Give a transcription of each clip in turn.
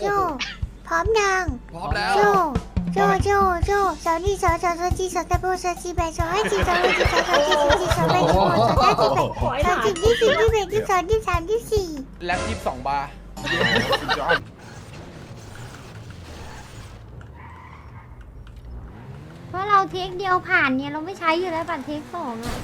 โจ พร้อมยังพร้อมแล้ว โจ โจ โจ โจสาวนี่สาวสาวสาวจีสาวตะโบสาวจีแบสาวให้จีสาวให้จีสาวสาวจีสาวจีสาวแบสาวสาวจีแบสาวจีที่สี่ที่แบที่สองที่สามที่สี่แล็บยี่สิบสองบาร์เพราะเราเทคเดียวผ่านเนี่ยเราไม่ใช้อยู่แล้วบัตรเทคสองอะ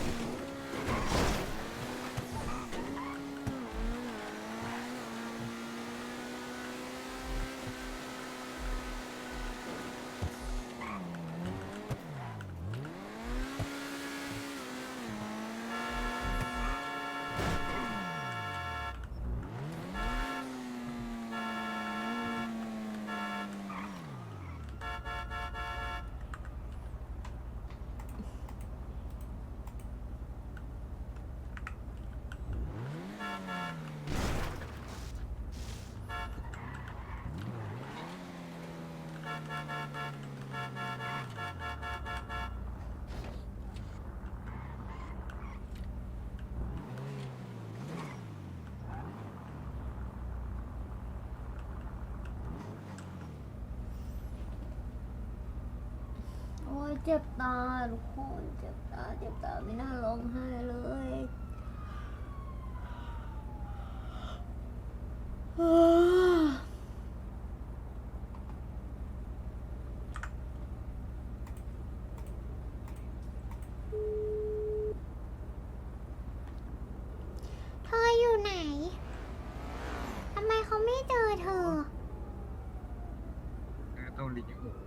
เจ็บตาทุกคนเจ็บตาเจ็บตาไม่น่าร้องไห้เลยเธออยู่ไหน ทำไมเขาไม่เจอเธอต้องรีบเธอ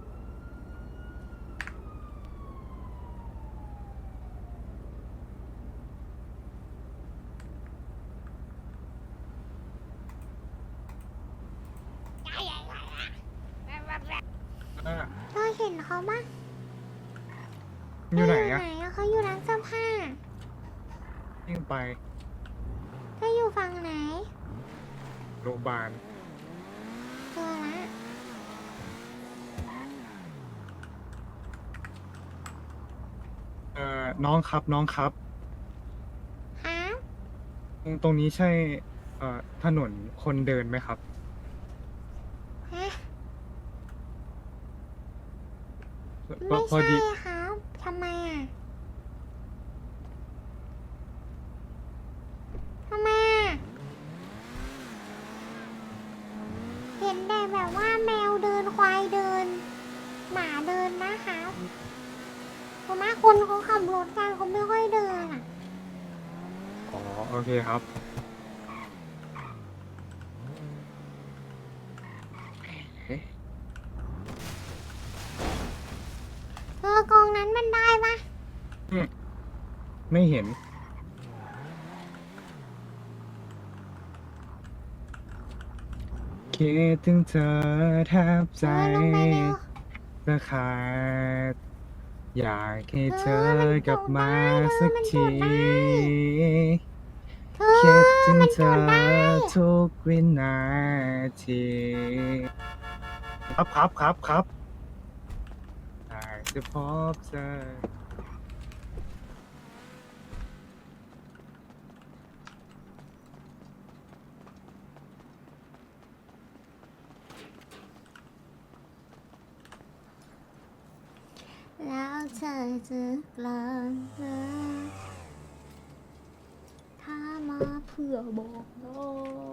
เห็นเขาปะอยู่ไหนเธอะไหนอะเขาอยู่ร้านเสื้อผ้ายิ่งไปเธออยู่ฝั่งไหนโรงพยาบาลเจอละเอ่อน้องครับน้องครับฮะตรงตรงนี้ใช่เอ่อถนนคนเดินไหมครับ ฮะ พอ ไม่พอใช่ดี ครับทำไมอะทำไมอะเห็นแต่แบบว่าแมวเดินควายเดิน หมาเดินนะครับเพราะว่าคนเขาขับรถกันเขาไม่ค่อยเดินอะอ๋อ โอเคครับ เไม่เห็น คิดถึงเธอแทบใจเธอลงไปเร็วจะขาดอยากให้เธเธออมันกลับมาโดดได้สักเธอมันทีโดดได้เธอคิดถึงมันเธโดอดได้ทุกวินาทีครับครับครับครับอยากจะพบเธอ แล้ว เจอจะกลับมาถ้ามาเพื่อบอกโลก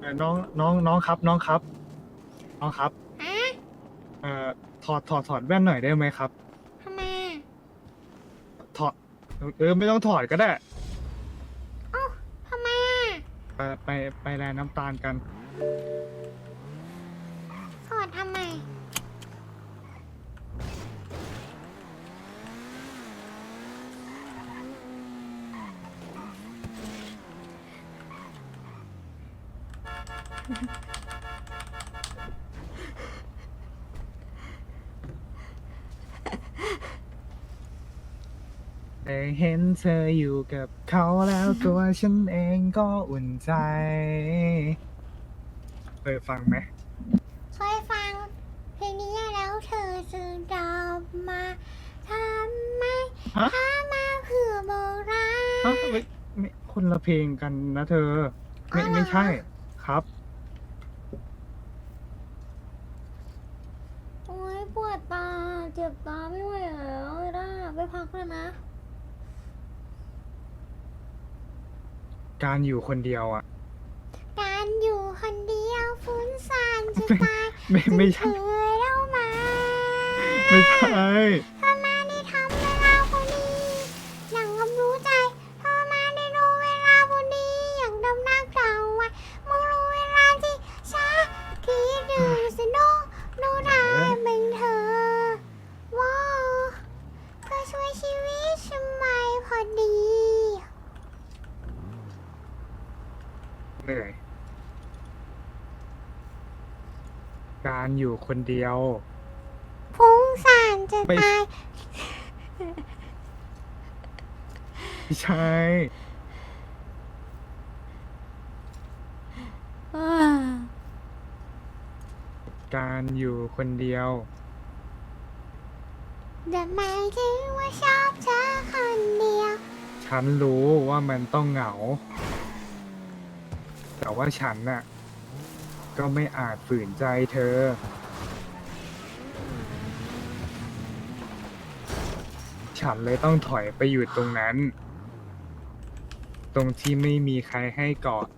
เอ่อน้องน้องน้องครับ น้องครับ น้องครับอะเอ่อถอดถอดถอดแว่นหน่อยได้ไหมครับ ทำไมอะถอดเออไม่ต้องถอดก็ได้เอ้าทำไมอะ ไปไปไปแลน้ำตาลกัน เคยเห็นเธออยู่กับเขาแล้วตัวฉันเองก็อุ่นใจเคยฟังไหมเคยฟังเพลงนี้แล้วเธอจึงลับมาทำไมถ้ามาเผื่โบราณฮะไม่คนละเพลงกันนะเธอ ไม่ไม่ใช่ครับ อ้ยปวดตา เจ็บตาไม่ไหวแล้วด้าไปพักเลยนะ การอยู่คนเดียวอะ การอยู่คนเดียวฟุ้นซ่านจะตายไม่ไม่จใช่นเธอเล่ามา ไม่ใช่ เหนื่อยการอยู่คนเดียว ฟุ้งซ่านจะไม่ ตาย ไม่ใช่การอยู่คนเดียว แต่หมายถึงว่าชอบเธอคนเดียว ฉันรู้ว่ามันต้องเหงา แต่ว่าฉันน่ะ ก็ไม่อาจฝืนใจเธอ ฉันเลยต้องถอยไปอยู่ตรงนั้น ตรงที่ไม่มีใครให้กอด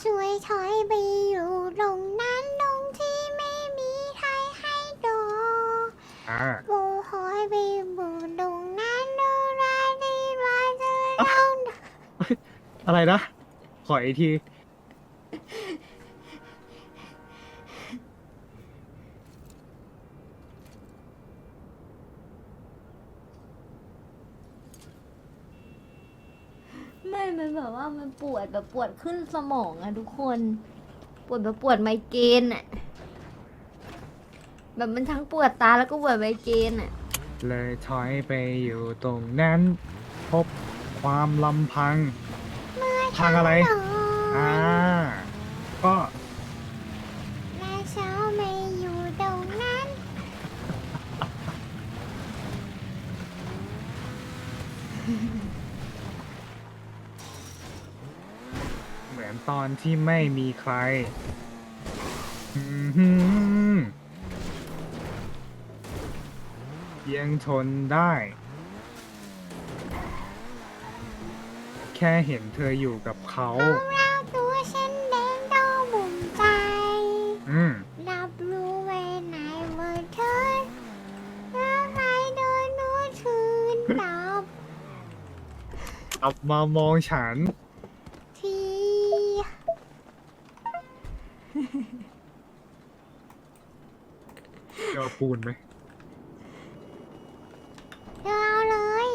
ช่วยถอยไปอยู่ตรงนั้นตรงที่ไม่มีใครให้ดูอ่าบูหอยไป อะไรนะ ขออีกที ไม่มันแบบว่ามันปวดแบบปวดขึ้นสมองอะทุกคน ปวดแบบปวดไมเกรนอะแบบมันทั้งปวดตาแล้วก็ปวดไมเกรนอะเลยถอยไปอยู่ตรงนั้น พบความลำพัง พังอะไรหนออ่า ก็และเช้าไม่อยู่ตรงนั้นเหมือนตอนที่ไม่มีใคร อือหือยังทนได้ แค่เห็นเธออยู่กับเขา ของเราตัวฉันแดงโตบุ่มใจ อืม รับรู้ไว้ไหนเมื่อเธอแล้วใครโดนนูชืนตอบกลับมามองฉัน ที เจอปูนไหม เธอเอาเลย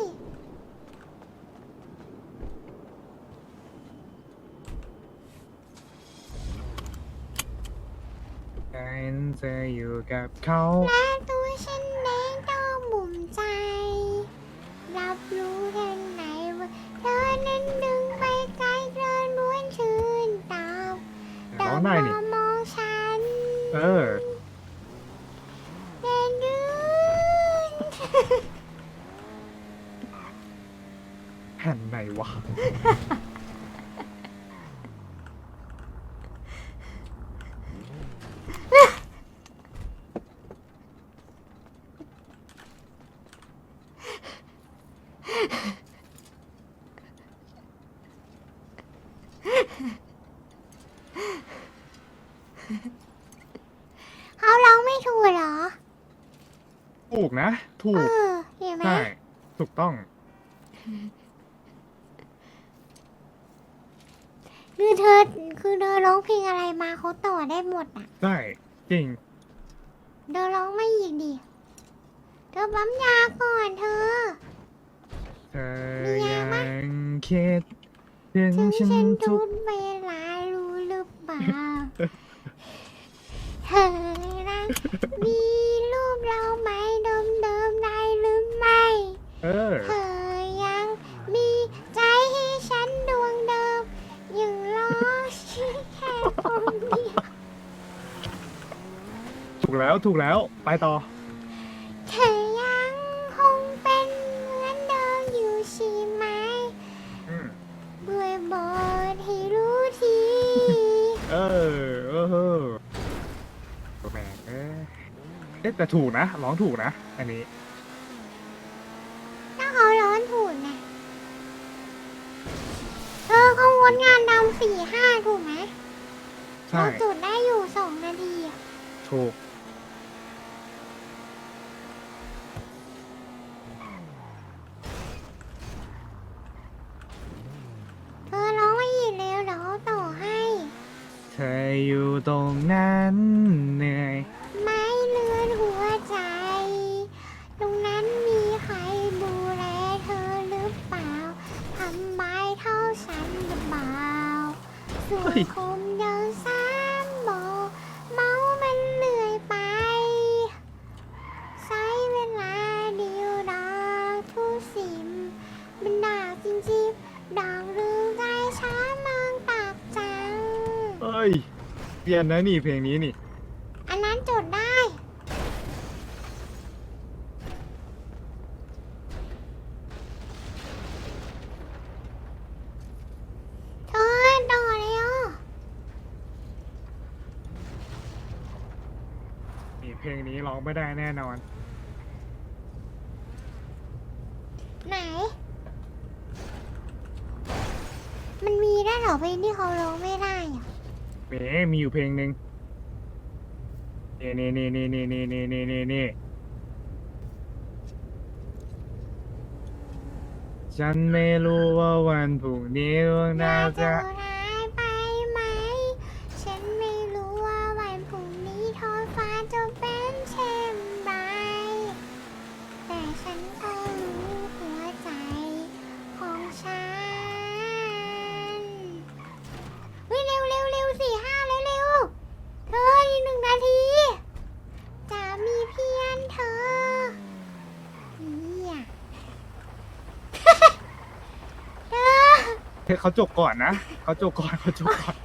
แค่เห็นเธออยู่ กับเขาและตัวฉันแดงโตบุ่มใจ รับรู้ทันไหนว่าเธอนั้นดึงไปไกลเกินล้วนชื่นตอบร้องได้นี่มามองฉันเออแดงดื้นแผ่นไหนวะ เขาร้องไม่ถูกเหรอ ถูกนะ ถูเอกอเห็นไหมใช่ถูกต้อง คือเธอคือเธอร้องเพลงอะไรมาเขาต่อได้หมดอะ ใช่ จริง เธอร้องไม่อีกดิเธอปั๊มยาก่อนเธอ เธอมียายัไหมงคิดถึงถึงฉัฉันนทุทุกกเวลารู้หรือเปล่า เธอรักมีรูปเราไหมเดิมเดิ เออธอยังมีใจให้ฉันดวงเดิมยังรอฉัแค่คนเดียวถูกแล้วถูกแล้วไปต่อ เธอยังคงเป็นเหมือนเดิมอยู่ใช่ไหม อืมเบื่อหมดให้รู้ที เออโออเออแหมเเอ๊ะแต่ถูกนะร้องถูกนะ อันนี้ สี่ห้าถูกไหมใช่เราจุดได้อยู่สองนาทีอะถูกเธอร้องมาอีกแล้วเดี๋ยวเขาต่อให้ เธออยู่ตรงนั้น ส่วนคมเดินสามบอกเมามันเหนื่อยไป ใช้เวลาเดียวดางทุกสิ่งมันดากจริงๆดางลืมใจช้ามังตากจัง เอ้ย เปลี่ยนนะนี่เพลงนี้นี่อันนั้นจดได้ เธอต่อเลยอะ นี่เพลงนี้ร้อง ไม่ได้แน่นอน ไหน มันมีได้เหรอเพลงที่เขาร้องไม่ได้อะเมมีอยู่เพลงหนึ่งนี่นี่นี่นี่นี่นี่นี่นี่นี่ฉันไม่รู้ว่าวันพรุ่งนี้ดวงดาวจะ ร้ายไปไหม ฉันไม่รู้ว่าวันพรุ่งนี้ท้องฟ้าจะเป็นเช่นไร แต่ฉันก็รู้หัวใจของฉันเฮ้ยเร็วเร็วเร็วสี่ห้าเร็วเร็วเธออีกหนึ่งนาที จะมีเพียงเธอเฮีย เธอ เฮ้ยเขาจบก่อนนะเขาจบก่อนเขาจบก่อน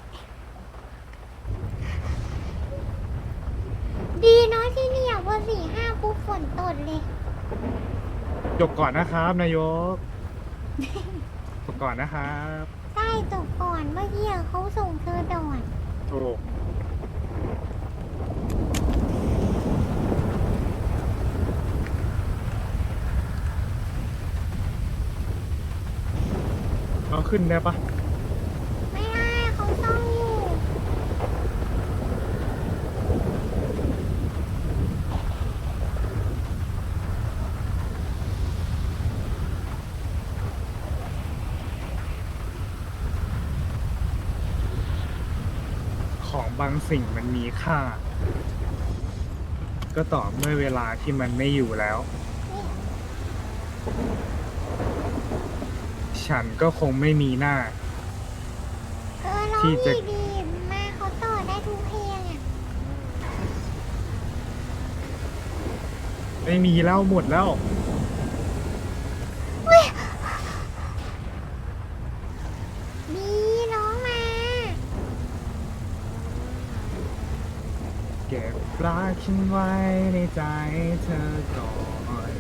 ดีเนาะที่เนี่ยพอสี่ห้าปุ๊บฝนตดเลย จบก่อนนะครับนายกจบก่อนนะครับใช่จบก่อนเมื่อกี้เขาส่งเธอด่วนถูก ขึ้นได้ปะไม่ได้เขาต้องอยู่ของบางสิ่งมันมีค่า ก็ต่อเมื่อเวลาที่มันไม่อยู่แล้ว ฉันก็คงไม่มีหน้า เออร้องที่จะ ดีดีๆมาเขาต่อได้ทุกเพลงอะไม่มีแล้วหมดแล้ว ดีร้องมา เก็บรักฉันไว้ในใจเธอก่อน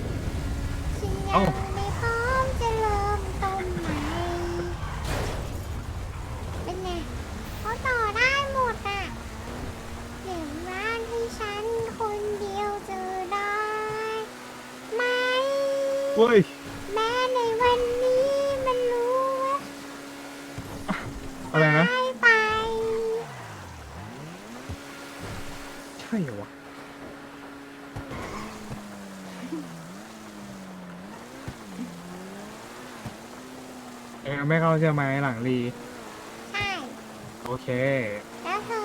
ฉันยัเอ้า งไม่พร้อมจะเริ่มต้นใหม่ เป็นไงเขาต่อได้หมดอะเก็บร้านให้ฉันคนเดียวเจอได้ไหม เว้ยแม้ในวันนี้มันรู้ว่าอะไรนะ หายไป ใช่เหรอวะเออไม่เข้าใช่ไหมหลังรี ใช่ โอเค แล้วเธอ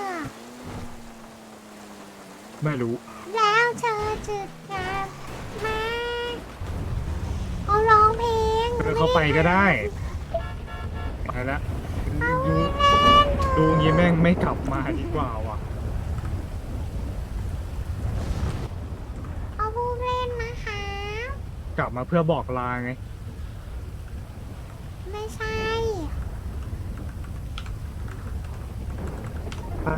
ไม่รู้ แล้วเธอจะกลับ ออเขาไปก็ได้ไปละดูดูงี้แม่งไม่กลับมาดีกว่าว่ะเขาพูดเล่นนะคะ กลับมาเพื่อบอกลาไง ไม่ใช่ปะ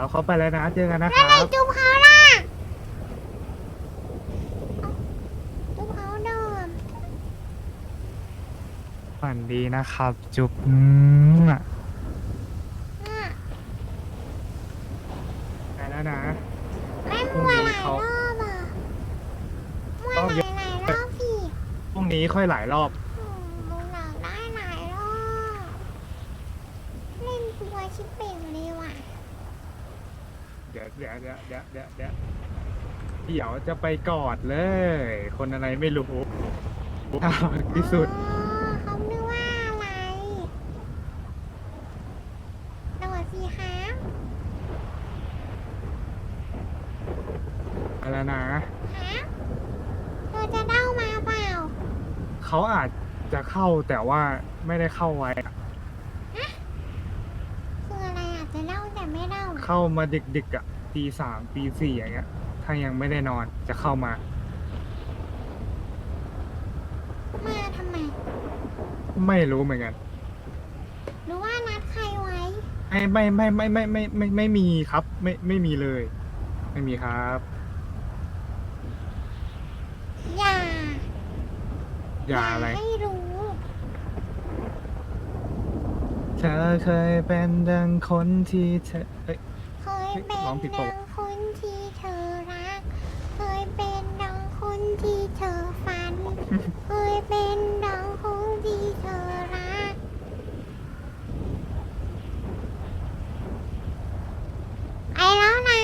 ครับ เขาไปแล้วนะ เจอกันนะคแล้วรัไหนบจุ๊บเขาล่ะเอ้าจุ๊บเขาเดิมฝันดีนะครับ จุ๊บอืมอะอะไปแล้วนะ ไม่มัวหลายรอบอะมัวหลายหลายรอบสิพรุ่งนี้ค่อยหลายรอบ อืมมึงหลังได้หลายรอบเล่นตัวชิปเป่งเลยว่ะ เดี๋ยวเดี๋ยว เดี๋ยวเดี๋ยวเดี๋ยวจะไปกอดเลย คนอะไรไม่รู้น่าที่สุด เขานึกว่าอะไรตรวจสิคะไปแล้วนะ ฮะเธอจะเด้ามาเปล่า เขาอาจจะเข้าแต่ว่าไม่ได้เข้าไว้อะคืออะไรอะจะเด้าแต่ไม่เด้าเข้ามาดึกๆอะ ตีสามตีสี่อย่างเงี้ย ถ้ายังไม่ได้นอนจะเข้ามา มาทำไม ไม่รู้เหมือนกันหรือว่านัดใครไว้ ไม่ไม่ไม่ไม่ไม่ไม่ไม่ไม่มีครับ ไม่ไม่มีเลย ไม่มีครับ อย่าอย่าอะไร ให้รู้ เธอเคยเป็นดังคนที่เธอเอ้ยเค ยเป็นร้องผิดดัปะงคนที่เธอรัก เคยเป็นดังคนที่เธอฝัน เคยเป็นดังคนที่เธอรักไอแล้วนะ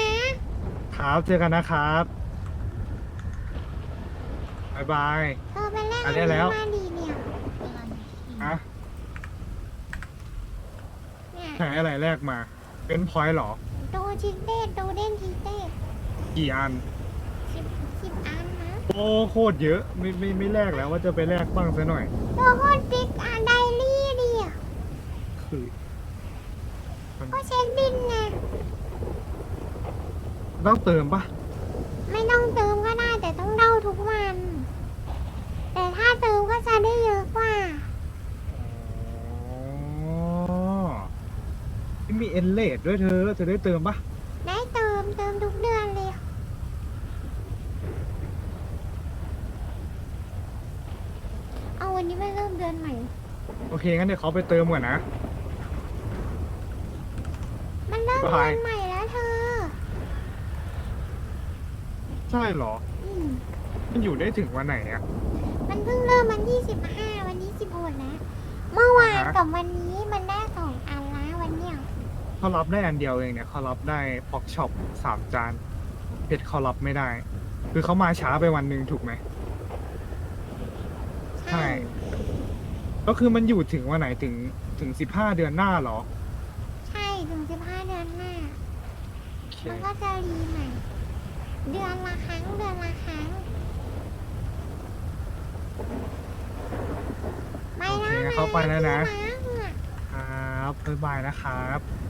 ครับเจอกันนะครับบายบาย เธอไปเล่นอันนี้แล้ว มาดีเนี่ยอะเนี่ยใช้อะไรแรกมา เป็นพอยต์หรอ โดชิเต้โดเด่นทีเต้กี่อัน สิบสิบอันนะโอ้โคตรเยอะไม่ไม่ไม่แลกแล้วว่าจะไปแลกบ้างซะหน่อย โดโคตรติ๊กอะไดรี่ดิอะคือมันก็เช็คบินไงต้องเติมปะไม่ต้องเติมก็ได้แต่ต้องเด้าทุกวัน แต่ถ้าเติมก็จะได้เยอะกว่า อ๋อไม่มีเอ็นเลดด้วยเธอจะได้เติมปะได้เติมเติมทุกเดือนเลยเอาวันนี้ไปเริ่มเดือนใหม่ โอเคงั้นเดี๋ยวเขาไปเติมก่อนนะ มันเริ่มบายเดือนใหม่แล้วเธอ ใช่เหรอ อืมมันอยู่ได้ถึงวันไหนอะ มันเพิ่งเริ่มวันที่สิบห้าวันที่สิบหกนะ เมื่อวานอ่าฮะ กับวันนี้มันได้สองอันละวันเนี้ย เขารับได้อันเดียวเองเนี่ยเขารับได้พอกช็อปสามจานเผ็ดเขารับไม่ได้ คือเขามาช้าไปวันหนึ่งถูกไหมใช่ก็คือมันอยู่ถึงวันไหนถึงถึงสิบห้าเดือนหน้าเหรอใช่ถึงสิบห้าเดือนหน้า โอเคมันก็จะรีใหม่ เดือนละครั้งเดือนละครั้งไปโอเคแล้วงั้นนะเขาไปแล้วนะที่รักอะ ครับบ๊ายบายนะครับบ